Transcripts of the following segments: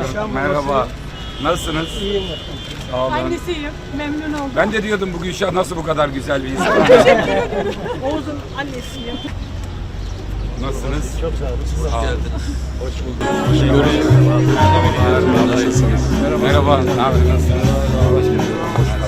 Başkanım, merhaba. Nasılsınız? İyiyim. Sağ olun. Annesiyim. Memnun oldum. Ben de diyordum bu Gülşah nasıl bu kadar güzel bir insan. Oğuz'un annesiyim. Nasılsınız? Çok sağ olun. Siz Sağ olun. Hoş bulduk. Nasılsınız? Merhaba. Ne haber? Nasılsınız? Allah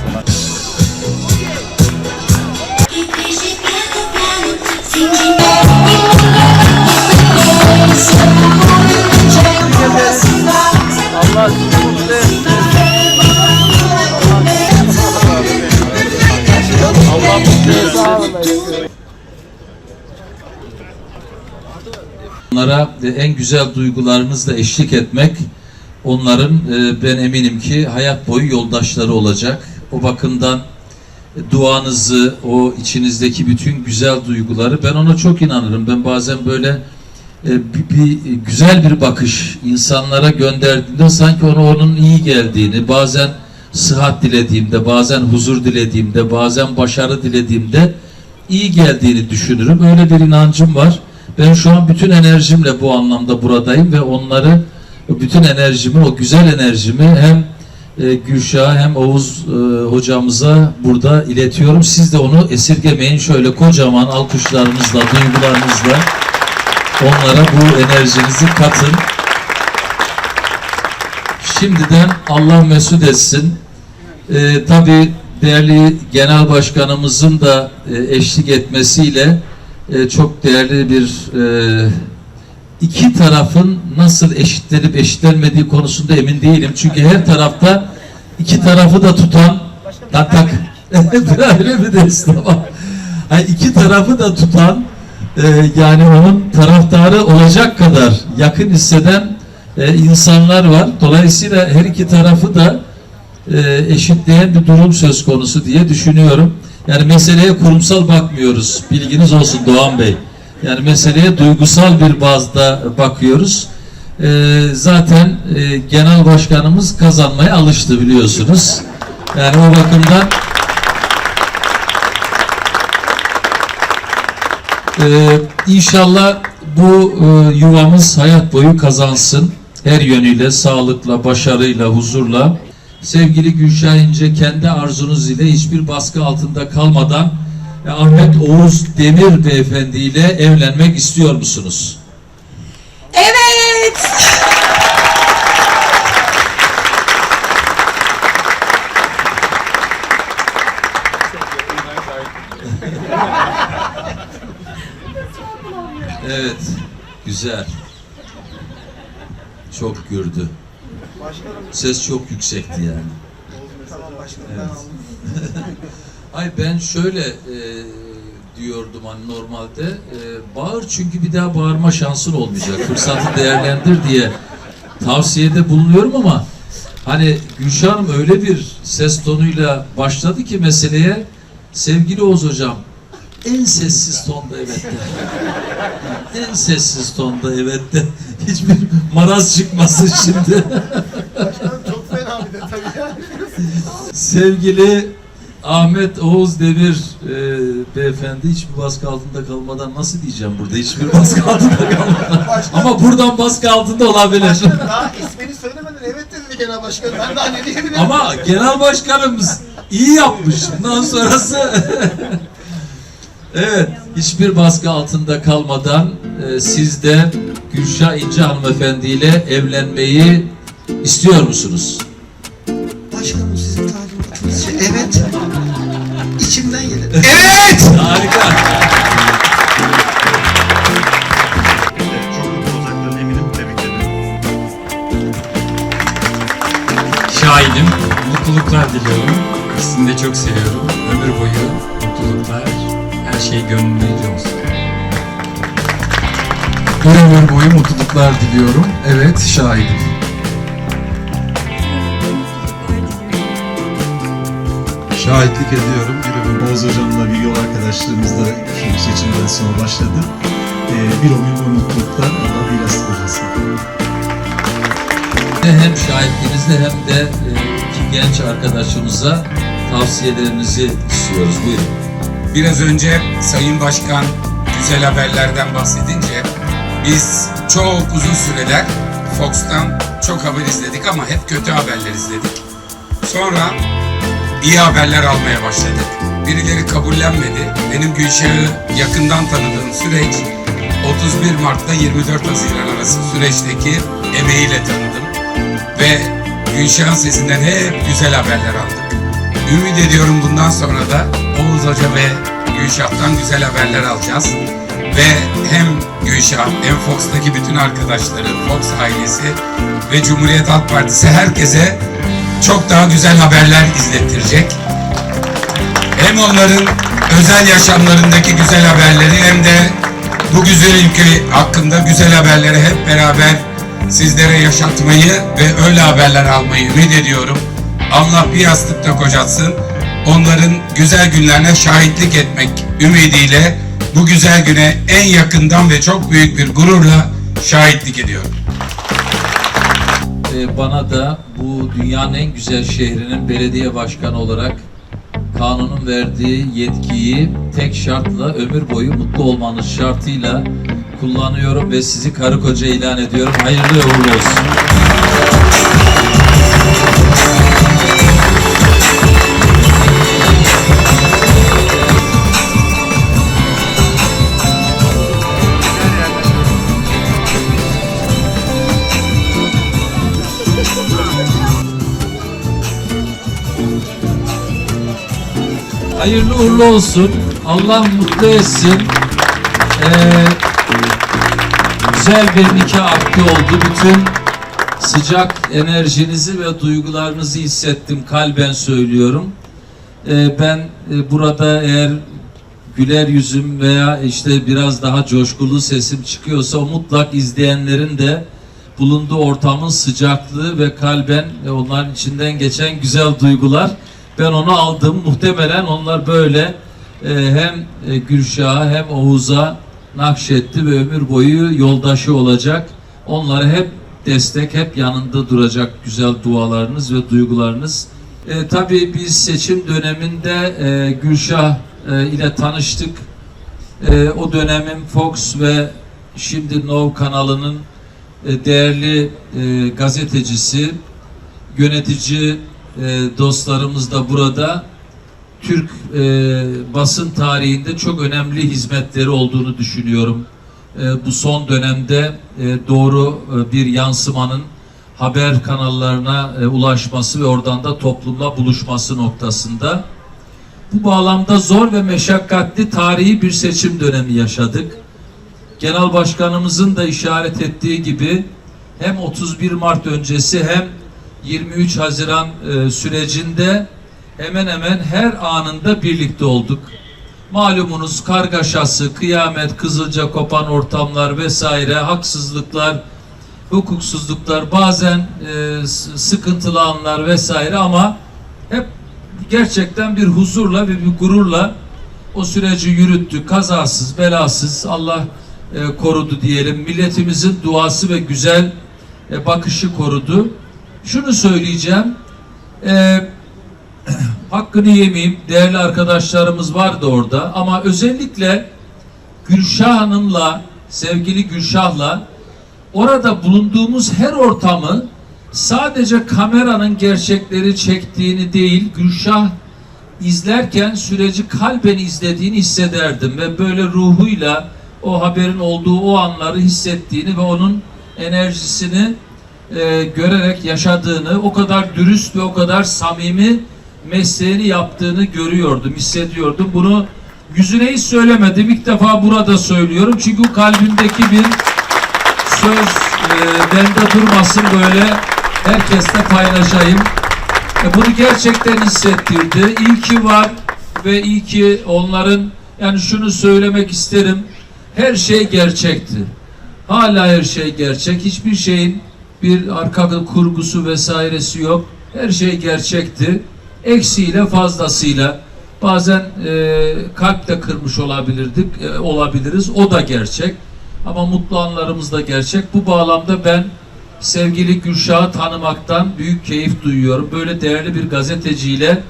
Onlara e, en güzel duygularımızla eşlik etmek onların e, ben eminim ki hayat boyu yoldaşları olacak. O bakımdan e, duanızı, o içinizdeki bütün güzel duyguları ben ona çok inanırım. Ben bazen böyle bir, bir güzel bir bakış insanlara gönderdiğimde sanki ona onun iyi geldiğini, bazen sıhhat dilediğimde, bazen huzur dilediğimde, bazen başarı dilediğimde iyi geldiğini düşünürüm. Öyle bir inancım var. Ben şu an bütün enerjimle bu anlamda buradayım ve onları bütün enerjimi, o güzel enerjimi hem e, Gülşah'a hem Oğuz e, hocamıza burada iletiyorum. Siz de onu esirgemeyin. Şöyle kocaman alkışlarınızla, duygularınızla onlara bu enerjinizi katın. Şimdiden Allah mesut etsin. Ee, tabii değerli genel başkanımızın da e, eşlik etmesiyle e, çok değerli bir e, iki tarafın nasıl eşitlenip eşitlenmediği konusunda emin değilim. Çünkü her tarafta iki tarafı da tutan tak tak öyle mi dersin ama yani iki tarafı da tutan e, yani onun taraftarı olacak kadar yakın hisseden e, insanlar var. Dolayısıyla her iki tarafı da e, eşitleyen bir durum söz konusu diye düşünüyorum. Yani meseleye kurumsal bakmıyoruz. Bilginiz olsun Doğan Bey. Yani meseleye duygusal bir bazda bakıyoruz. E, zaten e, genel başkanımız kazanmaya alıştı biliyorsunuz. Yani o bakımdan Ee, inşallah bu e, yuvamız hayat boyu kazansın. Her yönüyle, sağlıkla, başarıyla, huzurla. Sevgili Gülşah İnce kendi arzunuz ile hiçbir baskı altında kalmadan e, Ahmet Oğuz Demir Beyefendi ile evlenmek istiyor musunuz? Evet. Evet, güzel. Çok gürdü. Ses çok yüksekti yani. Evet. Ay ben şöyle e, diyordum hani normalde e, bağır çünkü bir daha bağırma şansın olmayacak. Fırsatı değerlendir diye tavsiyede bulunuyorum ama hani Gülşah Hanım öyle bir ses tonuyla başladı ki meseleye sevgili Oğuz hocam en sessiz tonda evet de. En sessiz tonda evet de. Hiçbir maraz çıkmasın şimdi. Çok fena bir de tabii. Sevgili Ahmet Oğuz Demir e, beyefendi hiçbir baskı altında kalmadan nasıl diyeceğim burada hiçbir baskı altında kalmadan ama buradan baskı altında olabilir. Daha ismini söylemeden evet dedi genel başkan. Ben daha ne diyebilirim? ama genel başkanımız iyi yapmış. Bundan sonrası Evet, hiçbir baskı altında kalmadan e, siz de Gülşah İnce hanımefendi ile evlenmeyi istiyor musunuz? Başkanım sizin talimatınız. Evet. İçimden gelir. Evet! Harika. Şahidim. Mutluluklar diliyorum. İkisini de çok seviyorum. Ömür boyu mutluluklar. Her şey gönlünüzce olsun. ömür boyu mutluluklar diliyorum. Evet, şahidim. Şahitlik ediyorum. Bir ömür Oğuz Hocam'la bir yol arkadaşlığımızda film seçimden sonra başladı. Ee, bir ömür ve mutluluklar Allah bir yastık hocası. Hem şahitliğinizle hem de e, iki genç arkadaşımıza tavsiyelerinizi istiyoruz. Buyurun. Biraz önce Sayın Başkan güzel haberlerden bahsedince biz çok uzun süreler Fox'tan çok haber izledik ama hep kötü haberler izledik. Sonra iyi haberler almaya başladık. Birileri kabullenmedi. Benim Gülşah'ı yakından tanıdığım süreç 31 Mart'ta 24 Haziran arası süreçteki emeğiyle tanıdım. Ve Gülşah'ın sesinden hep güzel haberler aldık. Ümit ediyorum bundan sonra da Oğuz Hoca ve Gülşah'tan güzel haberler alacağız. Ve hem Gülşah hem Fox'taki bütün arkadaşları, Fox ailesi ve Cumhuriyet Halk Partisi herkese çok daha güzel haberler izlettirecek. Hem onların özel yaşamlarındaki güzel haberleri hem de bu güzel ülke hakkında güzel haberleri hep beraber sizlere yaşatmayı ve öyle haberler almayı ümit ediyorum. Allah bir yastıkta kocatsın. Onların güzel günlerine şahitlik etmek ümidiyle bu güzel güne en yakından ve çok büyük bir gururla şahitlik ediyorum. Ee, bana da bu dünyanın en güzel şehrinin belediye başkanı olarak kanunun verdiği yetkiyi tek şartla ömür boyu mutlu olmanız şartıyla kullanıyorum ve sizi karı koca ilan ediyorum. Hayırlı uğurlu olsun. Hayırlı uğurlu olsun. Allah mutlu etsin. Ee, güzel bir nikah akdi oldu. Bütün sıcak enerjinizi ve duygularınızı hissettim. Kalben söylüyorum. Ee, ben e, burada eğer güler yüzüm veya işte biraz daha coşkulu sesim çıkıyorsa mutlak izleyenlerin de bulunduğu ortamın sıcaklığı ve kalben e, onların içinden geçen güzel duygular ben onu aldım. Muhtemelen onlar böyle e, hem e, Gülşah'a hem Oğuz'a nakşetti ve ömür boyu yoldaşı olacak. Onlara hep destek, hep yanında duracak güzel dualarınız ve duygularınız. E, tabii biz seçim döneminde e, Gülşah e, ile tanıştık. E, o dönemin Fox ve şimdi Now kanalının e, değerli e, gazetecisi, yönetici e, dostlarımız da burada Türk e, basın tarihinde çok önemli hizmetleri olduğunu düşünüyorum. E, bu son dönemde e, doğru e, bir yansımanın haber kanallarına e, ulaşması ve oradan da toplumla buluşması noktasında. Bu bağlamda zor ve meşakkatli tarihi bir seçim dönemi yaşadık. Genel Başkanımızın da işaret ettiği gibi hem 31 Mart öncesi hem 23 Haziran e, sürecinde hemen hemen her anında birlikte olduk. Malumunuz kargaşası, kıyamet, kızılca kopan ortamlar vesaire, haksızlıklar, hukuksuzluklar, bazen e, sıkıntılı anlar vesaire ama hep gerçekten bir huzurla ve bir gururla o süreci yürüttük. Kazasız, belasız Allah e, korudu diyelim. Milletimizin duası ve güzel bakışı korudu. Şunu söyleyeceğim. E, hakkını yemeyeyim. Değerli arkadaşlarımız vardı orada ama özellikle Gülşah Hanım'la sevgili Gülşah'la orada bulunduğumuz her ortamı sadece kameranın gerçekleri çektiğini değil Gülşah izlerken süreci kalben izlediğini hissederdim ve böyle ruhuyla o haberin olduğu o anları hissettiğini ve onun enerjisini e, görerek yaşadığını, o kadar dürüst ve o kadar samimi mesleğini yaptığını görüyordum, hissediyordum. Bunu yüzüne hiç söylemedim. İlk defa burada söylüyorum. Çünkü kalbimdeki bir söz e, bende durmasın böyle herkesle paylaşayım. E, bunu gerçekten hissettirdi. İyi ki var ve iyi ki onların yani şunu söylemek isterim. Her şey gerçekti. Hala her şey gerçek. Hiçbir şeyin bir arka kurgusu vesairesi yok. Her şey gerçekti. Eksiyle fazlasıyla bazen e, kalp de kırmış olabilirdik, e, olabiliriz. O da gerçek. Ama mutlu anlarımız da gerçek. Bu bağlamda ben sevgili Gülşah'ı tanımaktan büyük keyif duyuyorum. Böyle değerli bir gazeteciyle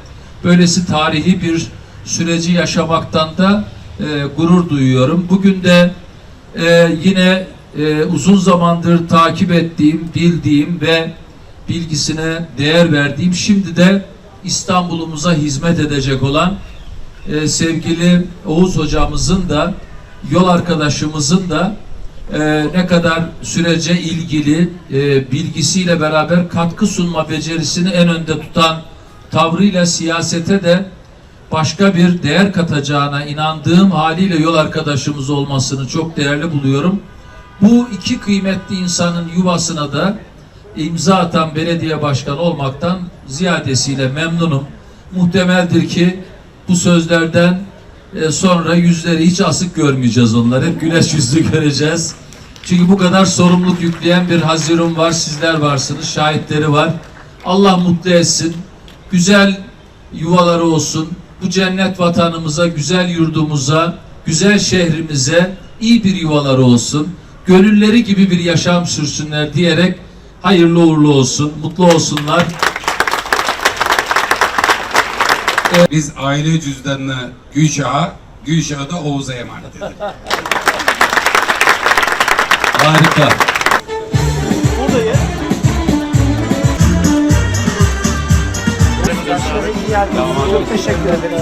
böylesi tarihi bir süreci yaşamaktan da e, gurur duyuyorum. Bugün de e, yine e, uzun zamandır takip ettiğim, bildiğim ve bilgisine değer verdiğim, şimdi de İstanbul'umuza hizmet edecek olan e, sevgili Oğuz hocamızın da yol arkadaşımızın da e, ne kadar sürece ilgili e, bilgisiyle beraber katkı sunma becerisini en önde tutan tavrıyla siyasete de başka bir değer katacağına inandığım haliyle yol arkadaşımız olmasını çok değerli buluyorum. Bu iki kıymetli insanın yuvasına da imza atan belediye başkanı olmaktan ziyadesiyle memnunum. Muhtemeldir ki bu sözlerden e, sonra yüzleri hiç asık görmeyeceğiz onlar. Hep güneş yüzlü göreceğiz. Çünkü bu kadar sorumluluk yükleyen bir Haziran var, sizler varsınız, şahitleri var. Allah mutlu etsin. Güzel yuvaları olsun. Bu cennet vatanımıza, güzel yurdumuza, güzel şehrimize iyi bir yuvaları olsun. Gönülleri gibi bir yaşam sürsünler diyerek hayırlı uğurlu olsun, mutlu olsunlar. Biz aile cüzdanını Gülşah'a, Gülşah'ı da Oğuz'a emanet edelim. Harika. Çok teşekkür ederim.